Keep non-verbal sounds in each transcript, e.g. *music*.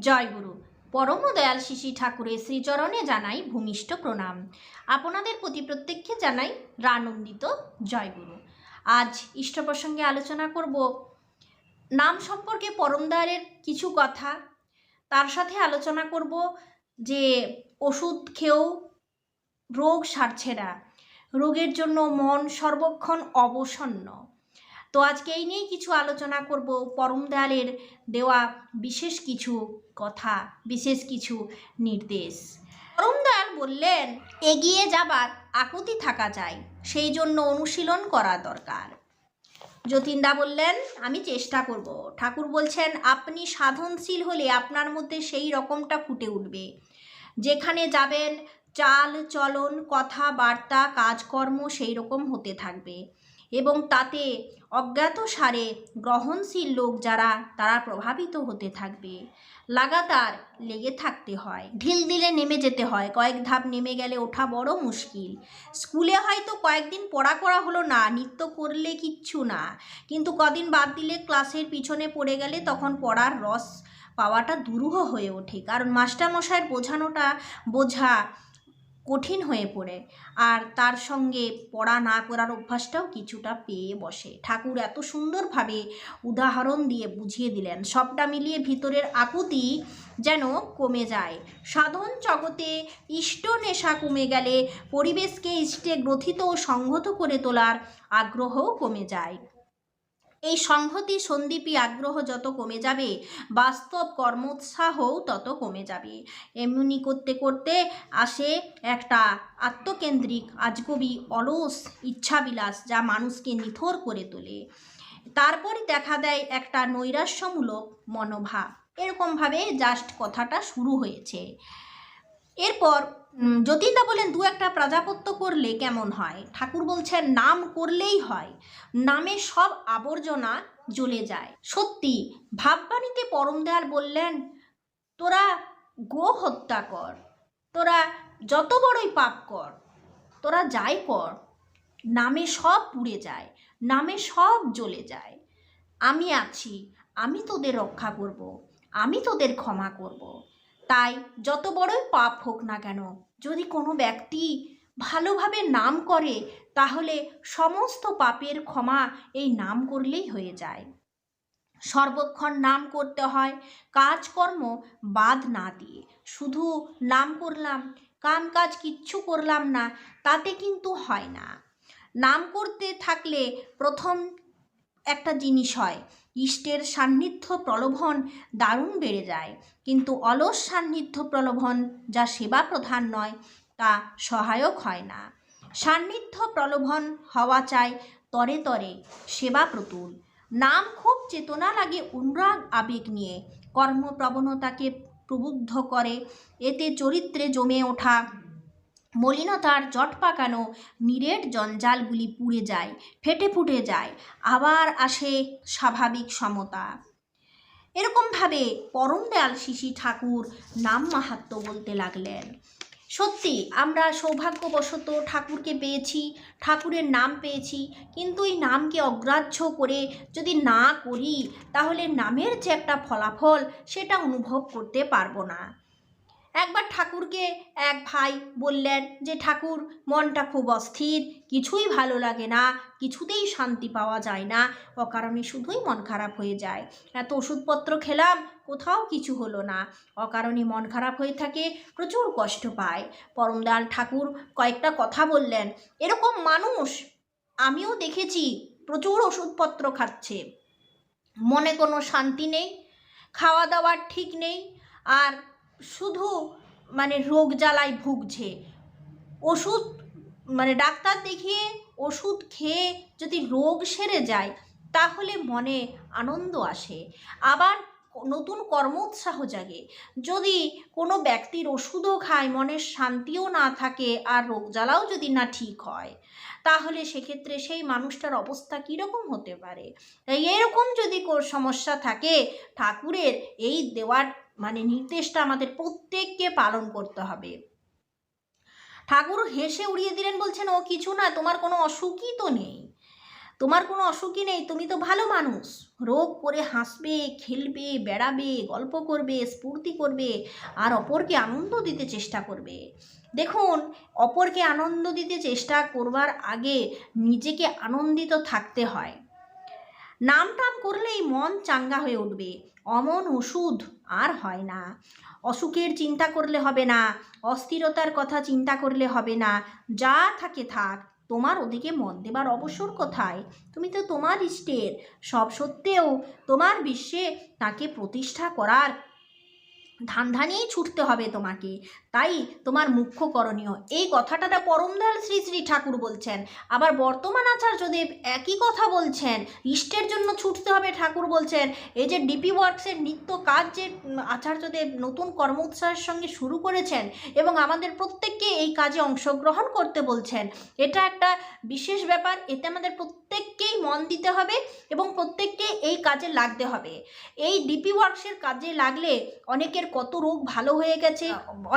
জয় গুরু। পরম দয়াল শিশি ঠাকুরের শ্রীচরণে জানাই ভূমিষ্ঠ প্রণাম। আপনাদের প্রতি প্রত্যেককে জানাই রানন্দিত জয় গুরু। আজ ইষ্ট প্রসঙ্গে আলোচনা করব নাম সম্পর্কে পরম দয়ালের কিছু কথা। তার সাথে আলোচনা করব যে ওষুধ খেয়েও রোগ সারছে না। রোগের জন্য মন সর্বক্ষণ অবসন্ন। তো আজকে এই নিয়েই কিছু আলোচনা করব। পরম দয়ালের দেওয়া বিশেষ কিছু কথা, বিশেষ কিছু নির্দেশ। পরম দয়াল বললেন, এগিয়ে যাবার আকুতি থাকা চাই সেই জন্য অনুশীলন করা দরকার। যতীনদা বললেন, আমি চেষ্টা করব। ঠাকুর বলছেন, আপনি সাধনশীল হলে আপনার মধ্যে সেই রকমটা ফুটে উঠবে। যেখানে যাবেন, চাল, চলন কথাবার্তা কাজকর্ম সেই রকম হতে থাকবে এবং তাতে অজ্ঞাত সারে গ্রহণশীল লোক যারা, তারা প্রভাবিত হতে থাকবে। লাগাতার লেগে থাকতে হয়। ঢিল দিলে নেমে যেতে হয়। কয়েক ধাপ নেমে গেলে ওঠা বড় মুশকিল। স্কুলে হয়তো কয়েকদিন পড়া করা হলো না, নৃত্য করলে কিচ্ছু না। কিন্তু কদিন বাদ দিলে ক্লাসের পিছনে পড়ে গেলে তখন পড়ার রস পাওয়াটা দুরূহ হয়ে ওঠে। কারণ মাস্টারমশাইয়ের বোঝানোটা, বোঝা কঠিন হয়ে পড়ে। আর তার সঙ্গে পড়া না করার অভ্যাসটাও কিছুটা পেয়ে বসে। ঠাকুর এত সুন্দরভাবে উদাহরণ দিয়ে বুঝিয়ে দিলেন। সবটা মিলিয়ে ভিতরের আকুতি যেন কমে যায়। সাধন জগতে ইষ্ট নেশা কমে গেলে পরিবেশকে ইষ্টে গ্রথিত ও সংহত করে তোলার আগ্রহও কমে যায়। এই সংহতি সন্দীপী আগ্রহ যত কমে যাবে, বাস্তব কর্মোৎসাহও তত কমে যাবে। এমনি করতে করতে আসে একটা আত্মকেন্দ্রিক আজগবি অলস ইচ্ছাবিলাস যা মানুষকে নিথর করে তোলে। তারপরই দেখা দেয় একটা নৈরাশ্যমূলক মনোভাব। এরকমভাবে জাস্ট কথাটা শুরু হয়েছে। এরপর যতীনদা বলেন, দু একটা প্রাজাপত্য করলে কেমন হয়? ঠাকুর বলছেন, নাম করলেই হয়। নামে সব আবর্জনা জ্বলে যায়। সত্যি, ভাববাণীতে পরম দয়াল বললেন, তোরা গো হত্যা কর। তোরা যত বড়ই পাপ কর, তোরা যাই কর। নামে সব পুড়ে যায়, নামে সব জ্বলে যায়। আমি আছি, আমি তোদের রক্ষা করব, আমি তোদের ক্ষমা করব। তাই যত বড়ই পাপ হোক না কেন, যদি কোনো ব্যক্তি ভালোভাবে নাম করে, তাহলে সমস্ত পাপের ক্ষমা এই নাম করলেই হয়ে যায়। সর্বক্ষণ নাম করতে হয়, কাজকর্ম বাদ না দিয়ে। শুধু নাম করলাম, কাম কাজ কিচ্ছু করলাম না, তাতে কিন্তু হয় না। নাম করতে থাকলে প্রথম একটা জিনিস হয় ইষ্টের সান্নিধ্য প্রলোভন দারুণ বেড়ে যায়। কিন্তু অলস সান্নিধ্য প্রলোভন যা সেবা প্রধান নয়, তা সহায়ক হয় না। সান্নিধ্য প্রলোভন হওয়া চাই তরে তরে, সেবা প্রতুল। নাম খুব চেতনা লাগে অনুরাগ আবেগ নিয়ে। কর্মপ্রবণতাকে প্রবুদ্ধ করে, এতে চরিত্রে জমে ওঠা মলিনতার জট পাকানো নিরেট জঞ্জালগুলি পুড়ে যায়, ফেটে ফুটে যায়, আবার আসে স্বাভাবিক সমতা। এরকমভাবে পরম দয়াল শিশি ঠাকুর নাম মাহাত্ম বলতে লাগলেন। সত্যি, আমরা সৌভাগ্যবশত ঠাকুরকে পেয়েছি, ঠাকুরের নাম পেয়েছি, কিন্তু এই নামকে অগ্রাহ্য করে যদি না করি, তাহলে নামের যে একটা ফলাফল, সেটা অনুভব করতে পারব না। একবার ঠাকুরকে এক ভাই বললেন যে, ঠাকুর, মনটা খুব অস্থির, কিছুই ভালো লাগে না, কিছুতেই শান্তি পাওয়া যায় না, অকারণে শুধুই মন খারাপ হয়ে যায়। এত ওষুধপত্র খেলাম, কোথাও কিছু হলো না। অকারণে মন খারাপ হয়ে থাকে, প্রচুর কষ্ট পায়। পরমদয়াল ঠাকুর কয়েকটা কথা বললেন। এরকম মানুষ আমিও দেখেছি, প্রচুর ওষুধপত্র খাচ্ছে। মনে কোনো শান্তি নেই খাওয়া দাওয়ার ঠিক নেই, আর শুধু মানে রোগ জ্বালায় ভুগছে। ওষুধ মানে ডাক্তার দেখিয়ে ওষুধ খেয়ে যদি রোগ সেরে যায়, তাহলে মনে আনন্দ আসে। আবার নতুন কর্ম উৎসাহ জাগে। যদি কোনো ব্যক্তির ওষুধও খায় মনের শান্তিও না থাকে আর রোগ জ্বালাও যদি না ঠিক হয়, তাহলে সেক্ষেত্রে সেই মানুষটার অবস্থা কীরকম হতে পারে? এরকম যদি সমস্যা থাকে, ঠাকুরের এই দেওয়ার মানে নির্দেশটা আমাদের প্রত্যেককে পালন করতে হবে। ঠাকুর হেসে উড়িয়ে দিলেন বলছেন, ও কিছু না, তোমার কোনো অসুখই তো নেই। তোমার কোনো অসুখই নেই, তুমি তো ভালো মানুষ। রোগ করে হাসবে, খেলবে, বেড়াবে, গল্প করবে, স্ফূর্তি করবে, আর অপরকে আনন্দ দিতে চেষ্টা করবে। দেখুন, অপরকে আনন্দ দিতে চেষ্টা করবার আগে নিজেকে আনন্দিত থাকতে হয়। নাম টাম করলেই মন চাঙ্গা হয়ে উঠবে। অমন ওষুধ আর হয় না। অসুখের চিন্তা করলে হবে না, অস্থিরতার কথা চিন্তা করলে হবে না। যা থাকে থাক, তোমার ওদিকে মন দেবার অবসর কোথায়? তুমি তো তোমার ইষ্টের, সব সত্ত্বেও তোমার বিশ্বে তাকে প্রতিষ্ঠা করার ধান ধানেই ছুটতে হবে তোমাকে। তাই তোমার মুখ্য করণীয়। এই কথাটা পরমদয়াল শ্রী শ্রী ঠাকুর বলছেন। আবার বর্তমান আচার্যদেব একই কথা বলছেন। ইষ্টের জন্য ছুটতে হবে ঠাকুর বলছেন। এই যে ডিপি ওয়ার্কসের নিত্য কাজ যে আচার্যদেব নতুন কর্ম উৎসাহের সঙ্গে শুরু করেছেন এবং আমাদের প্রত্যেককে এই কাজে অংশগ্রহণ করতে বলছেন। এটা একটা বিশেষ ব্যাপার। এতে আমাদের প্রত্যেককেই মন দিতে হবে এবং প্রত্যেককে এই কাজে লাগতে হবে। এই ডিপি ওয়ার্কসের কাজে লাগলে অনেকের কত রোগ ভালো হয়ে গেছে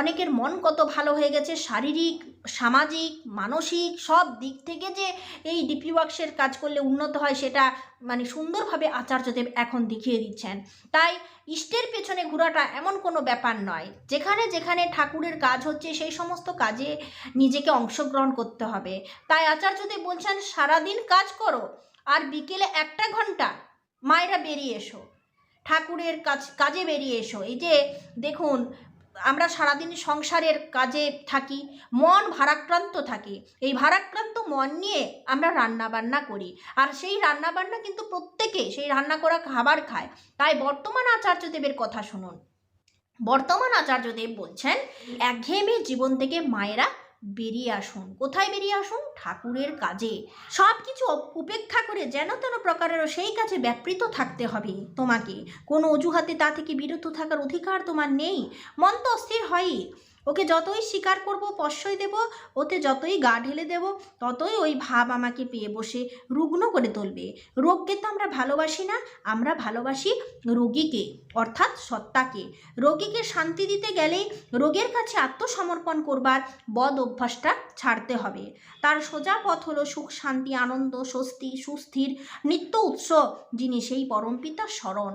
অনেকের মন কত ভালো হয়ে গেছে, শারীরিক, সামাজিক, মানসিক সব দিক থেকে যে এই ডিপি ওয়ার্কসের কাজ করলে উন্নত হয় সেটা মানে সুন্দরভাবে আচার্যদেব এখন দেখিয়ে দিচ্ছেন। তাই ইষ্টের পেছনে ঘোরাটা এমন কোনো ব্যাপার নয়। যেখানে যেখানে ঠাকুরের কাজ হচ্ছে সেই সমস্ত কাজে নিজেকে অংশগ্রহণ করতে হবে। তাই আচার্যদেব বলছেন, সারাদিন কাজ করো আর বিকেলে একটা ঘণ্টা মায়েরা বেরিয়ে এসো। ঠাকুরের কাজ, কাজে বেরিয়ে এসো। এই যে দেখুন আমরা সারাদিন সংসারের কাজে থাকি, মন ভারাক্রান্ত থাকে। এই ভারাক্রান্ত মন নিয়ে আমরা রান্না বান্না করি। আর সেই রান্না বান্না কিন্তু প্রত্যেকে সেই রান্না করা খাবার খায়। তাই বর্তমান আচার্যদেবের কথা শুনুন। বর্তমান আচার্যদেব বলছেন, একঘেয়েমি জীবন থেকে মায়েরা বেরিয়ে আসুন। কোথায় বেরিয়ে আসুন? ঠাকুরের কাজে। সব কিছু উপেক্ষা করে যেন তেন প্রকারেরও সেই কাজে ব্যাপৃত থাকতে হবে তোমাকে। কোনো অজুহাতে তা থেকে বিরত থাকার অধিকার তোমার নেই। মন তো অস্থির হয়ই। ওকে যতই স্বীকার করব প্রশ্রয় দেব, ওতে যতই গা ঢেলে দেব, ততই ওই ভাব আমাকে পেয়ে বসে রুগ্ন করে তুলবে। রোগকে তো আমরা ভালোবাসি না, আমরা ভালোবাসি রোগীকে, অর্থাৎ সত্তাকে। রোগীকে শান্তি দিতে গেলেই রোগের কাছে আত্মসমর্পণ করবার বদ অভ্যাসটা ছাড়তে হবে। তার সোজা পথ হলো সুখ, শান্তি, আনন্দ, স্বস্তি, সুস্থির, নিত্য উৎস যিনি সেই পরমপিতার স্মরণ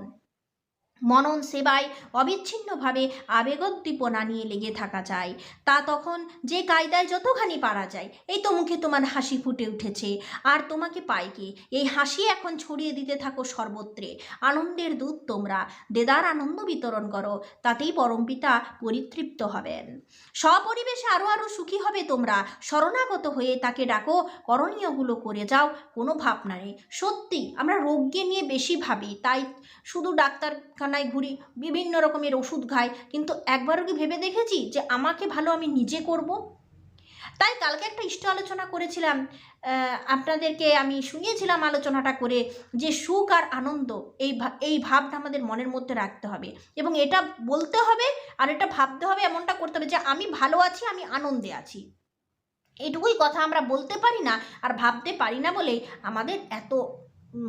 মনন সেবায় অবিচ্ছিন্নভাবে আবেগোদ্দীপনা নিয়ে লেগে থাকা যায় তা তখন যে কায়দায় যতখানি পারা যায়, এই তো মুখে তোমার হাসি ফুটে উঠেছে। আর তোমাকে পাই কি? এই হাসি এখন ছড়িয়ে দিতে থাকো সর্বত্রে। আনন্দের দূত তোমরা, দেদার আনন্দ বিতরণ করো, তাতেই পরমপিতা পরিতৃপ্ত হবেন। স্বপরিবেশে আরও আরও সুখী হবে তোমরা। শরণাগত হয়ে তাকে ডাকো, করণীয়গুলো করে যাও, কোনো ভাবনা নেই। সত্যি, আমরা রোগকে নিয়ে বেশি ভাবি, তাই শুধু ডাক্তারখানায় ঘুরি, বিভিন্ন রকমের ওষুধ খাই, কিন্তু একবারও কি ভেবে দেখেছি যে আমাকে ভালো আমি নিজে করব? তাই কালকে একটা ইষ্ট আলোচনা করেছিলাম। আপনাদেরকে আমি শুনিয়েছিলাম আলোচনাটা করে যে সুখ আর আনন্দ, এই এই ভাবটা আমাদের মনের মধ্যে রাখতে হবে। এবং এটা বলতে হবে আর এটা ভাবতে হবে, এমনটা করতে হবে যে আমি ভালো আছি, আমি আনন্দে আছি। এটুকুই কথা আমরা বলতে পারি না আর ভাবতে পারি না বলেই আমাদের এত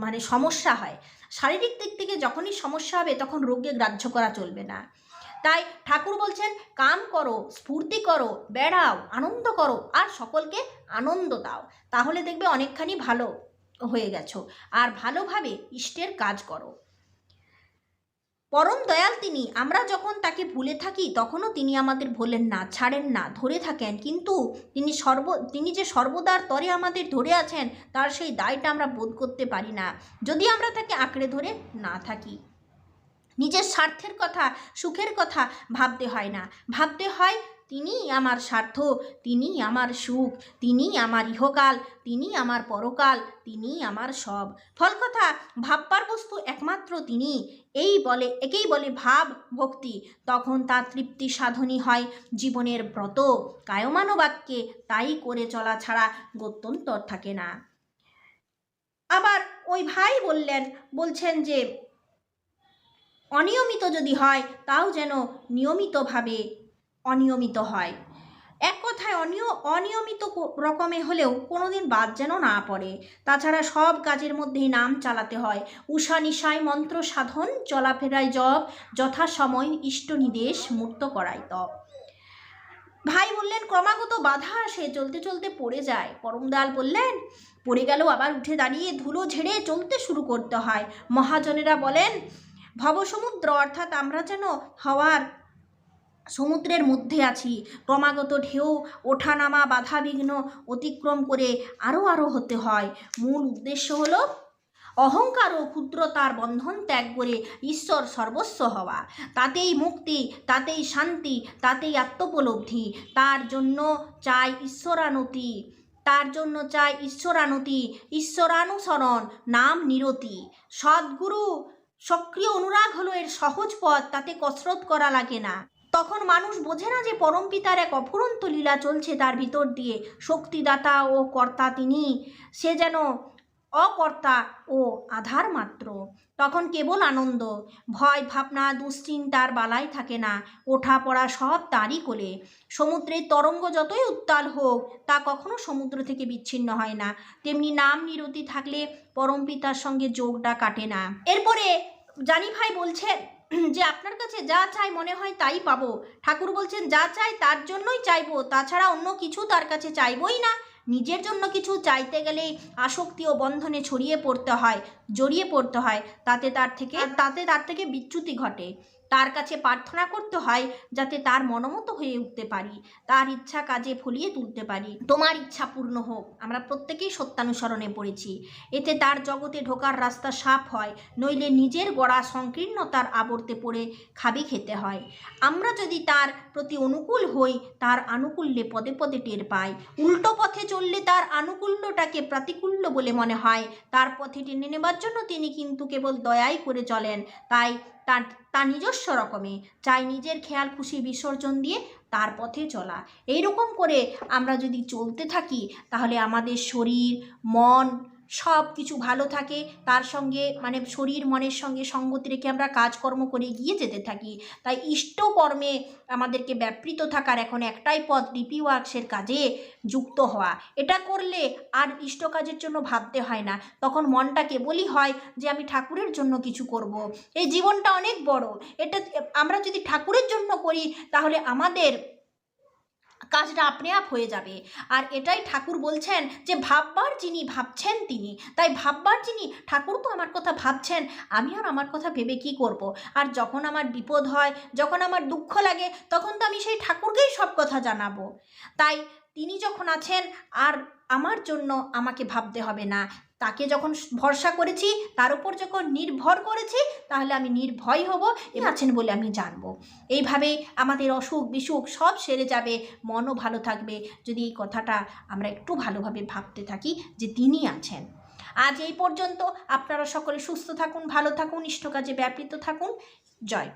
মানে সমস্যা হয়। শারীরিক দিক থেকে যখনই সমস্যা হবে তখন রোগকে গ্রাহ্য করা চলবে না। তাই ঠাকুর বলছেন কাম করো, স্ফূর্তি করো, বেড়াও, আনন্দ করো, আর সকলকে আনন্দ দাও। তাহলে দেখবে অনেকখানি ভালো হয়ে গেছো। আর ভালোভাবে ইষ্টের কাজ করো। পরম দয়াল তিনি। আমরা যখন তাকে ভুলে থাকি, তখনও তিনি আমাদের ভোলেন না, ছাড়েন না, ধরে থাকেন। কিন্তু তিনি সর্ব, তিনি যে সর্বদার তরে আমাদের ধরে আছেন, তার সেই দায়টা আমরা বোধ করতে পারি না। যদি আমরা তাকে আঁকড়ে ধরে না থাকি। নিজের স্বার্থের কথা, সুখের কথা ভাবতে হয় না। ভাবতে হয় তিনিই আমার স্বার্থ তিনিই আমার সুখ, তিনি আমার ইহকাল, তিনি আমার পরকাল, তিনি আমার সব। ফল কথা ভাববার বস্তু একমাত্র তিনি। এই বলে, একেই বলে ভাব, ভক্তি। তখন তার তৃপ্তি সাধনই হয় জীবনের ব্রত। কায়মানবাক্যে তাই করে চলা ছাড়া গত্যন্তর থাকে না। আবার ওই ভাই বললেন, বলছেন যে, অনিয়মিত যদি হয়, তাও যেন নিয়মিতভাবে অনিয়মিত হয়। এক কথায় অনিয়, অনিয়মিত রকমে হলেও কোনোদিন বাদ যেন না পড়ে। তাছাড়া সব কাজের মধ্যেই নাম চালাতে হয়। উষা নিশায় মন্ত্র সাধন, চলাফেরায় জব যথাসময় ইষ্ট নির্দেশ, মূর্ত করায় তব ভাই বললেন, ক্রমাগত বাধা আসে, চলতে চলতে পড়ে যায়। পরমদয়াল বললেন, পড়ে গেল আবার উঠে দাঁড়িয়ে ধুলো ঝেড়ে চলতে শুরু করতে হয়। মহাজনেরা বলেন, ভবসমুদ্র অর্থাৎ আমরা যেন হওয়ার সমুদ্রের মধ্যে আছি। ক্রমাগত ঢেউ, ওঠানামা, বাধাবিঘ্ন অতিক্রম করে আরও আরও হতে হয়। মূল উদ্দেশ্য হলো অহংকার ও ক্ষুদ্রতার বন্ধন ত্যাগ করে ঈশ্বর সর্বস্ব হওয়া। তাতেই মুক্তি, তাতেই শান্তি, তাতেই আত্মোপলব্ধি। তার জন্য চাই ঈশ্বরানতি। তার জন্য চাই ঈশ্বরানতি। ঈশ্বরানুসরণ, নাম নিরতি। সদ্গুরু, সক্রিয় অনুরাগ হলো এর সহজ পথ। তাতে কসরত করা লাগে না। তখন মানুষ বোঝে না যে পরমপিতার এক অফুরন্ত লীলা চলছে তার ভিতর দিয়ে। শক্তিদাতা ও কর্তা তিনি, সে যেন অকর্তা ও আধার মাত্র তখন কেবল আনন্দ, ভয়, ভাবনা, দুশ্চিন্তার বালাই থাকে না ওঠা পড়া সব তারই কোলে। সমুদ্রের তরঙ্গ যতই উত্তাল হোক, তা কখনো সমুদ্র থেকে বিচ্ছিন্ন হয় না। তেমনি নাম নিরতি থাকলে পরমপিতার সঙ্গে যোগটা কাটে না। এরপরে জানি ভাই বলছেন *clears throat* যে আপনার কাছে যা চাই মনে হয় তাই পাবো। ঠাকুর বলছেন, যা চাই তার জন্যই চাইব, তাছাড়া অন্য কিছু তার কাছে চাইবই না। নিজের জন্য কিছু চাইতে গেলে আসক্তি ও বন্ধনে ছড়িয়ে পড়তে হয়, জড়িয়ে পড়তে হয়। তাতে তার থেকে, তাতে তার থেকে বিচ্যুতি ঘটে। তার কাছে প্রার্থনা করতে হয় যাতে তার মনোমতো হয়ে উঠতে পারি, তার ইচ্ছা কাজে ফলিয়ে তুলতে পারি। তোমার ইচ্ছা পূর্ণ হোক, আমরা প্রত্যেকেই সত্যানুসরণে পড়েছি। এতে তার জগতে ঢোকার রাস্তা সাফ হয়, নইলে নিজের গড়া সংকীর্ণতার আবর্তে পড়ে খাবি খেতে হয়। আমরা যদি তার প্রতি অনুকূল হই, তার আনুকূল্যে পদে পদে টের পাই। উল্টো পথে চললে তার আনুকূল্যটাকে প্রতিকূল্য বলে মনে হয়। তার পথে টেনে নেবার জন্য তিনি কিন্তু কেবল দয়াই করে চলেন। তাই তার তার নিজস্ব রকমে, চাই নিজের খেয়াল খুশি বিসর্জন দিয়ে তার পথে চলা। এইরকম করে আমরা যদি চলতে থাকি, তাহলে আমাদের শরীর, মন সব কিছু ভালো থাকে, তার সঙ্গে মানে শরীর, মনের সঙ্গে সঙ্গতি রেখে আমরা কাজকর্ম করে এগিয়ে যেতে থাকি। তাই ইষ্টকর্মে আমাদেরকে ব্যাপৃত থাকার এখন একটাই পথ ডিপি ওয়ার্কসের কাজে যুক্ত হওয়া। এটা করলে আর ইষ্ট কাজের জন্য ভাবতে হয় না। তখন মনটা কেবলই হয় যে আমি ঠাকুরের জন্য কিছু করব। এই জীবনটা অনেক বড়। এটা আমরা যদি ঠাকুরের জন্য করি, তাহলে আমাদের কাজটা আপনি আপ হয়ে যাবে। আর এটাই ঠাকুর বলছেন যে, ভাববার যিনি ভাবছেন তিনি। তাই ভাববার যিনি, ঠাকুর তো আমার কথা ভাবছেন, আমি আর আমার কথা ভেবে কি করব। আর যখন আমার বিপদ হয়, যখন আমার দুঃখ লাগে, তখন তো আমি সেই ঠাকুরকেই সব কথা জানাব। তাই তিনি যখন আছেন, আর আমার জন্য আমাকে ভাবতে হবে না। তাকে যখন ভরসা করেছি তার উপর যখন নির্ভর করেছি তাহলে আমি নির্ভয় হব এবং আছেন বলে আমি জানব। এইভাবেই আমাদের অসুখ বিসুখ সব সেরে যাবে মনও ভালো থাকবে। যদি এই কথাটা আমরা একটু ভালোভাবে ভাবতে থাকি যে তিনি আছেন। আজ এই পর্যন্ত আপনারা সকলে সুস্থ থাকুন ভালো থাকুন ইষ্ট কাজে ব্যাপৃত থাকুন। জয়